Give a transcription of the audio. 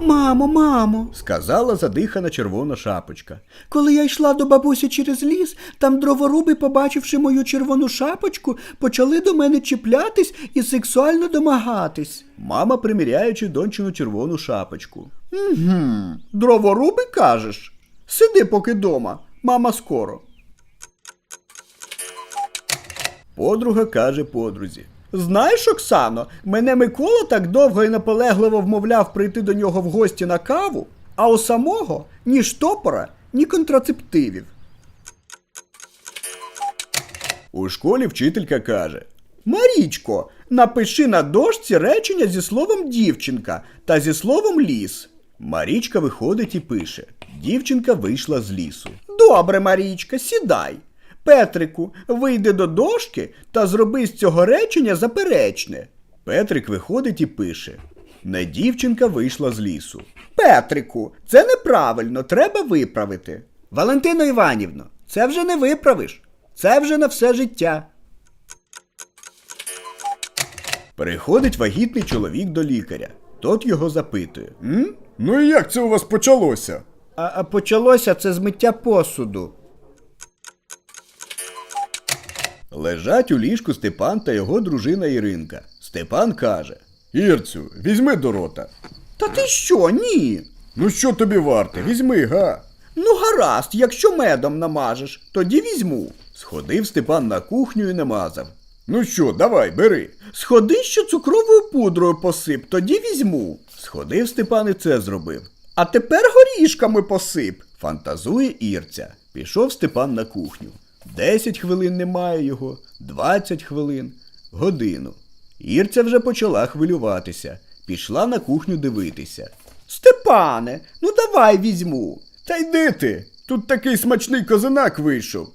Мамо, мамо, сказала задихана червона шапочка. коли я йшла до бабусі через ліс, там дроворуби, побачивши мою червону шапочку, почали до мене чіплятись і сексуально домагатись. Мама приміряючи дончину червону шапочку. Угу. Дроворуби кажеш? Сиди поки дома, мама скоро. Подруга каже подрузі. Знаєш, Оксано, мене Микола так довго і наполегливо вмовляв прийти до нього в гості на каву, а у самого ні штопора, ні контрацептивів. У школі вчителька каже. Марічко, напиши на дошці речення зі словом дівчинка та зі словом ліс. Марічка виходить і пише. Дівчинка вийшла з лісу. Добре, Марічка, сідай. Петрику, вийди до дошки та зроби з цього речення заперечне. Петрик виходить і пише. Не дівчинка вийшла з лісу. Петрику, це неправильно, треба виправити. Валентино Іванівно, це вже не виправиш. Це вже на все життя. Приходить вагітний чоловік до лікаря. Тот його запитує. М? Ну і як це у вас почалося? А, а почалося це з миття посуду. Лежать у ліжку Степан та його дружина Іринка. Степан каже: Ірцю, візьми до рота. Та ти що, ні? Ну що тобі варте? Візьми, га. Ну гаразд, якщо медом намажеш, тоді візьму. Сходив Степан на кухню і намазав. Ну що, давай, бери. Сходи, що цукровою пудрою посип, тоді візьму. Сходив Степан і це зробив. А тепер горішками посип. Фантазує Ірця. Пішов Степан на кухню. Десять хвилин немає його, двадцять хвилин, годину. Ірця вже почала хвилюватися. Пішла на кухню дивитися. Степане, ну давай візьму. Та йди ти! Тут такий смачний козинак вийшов.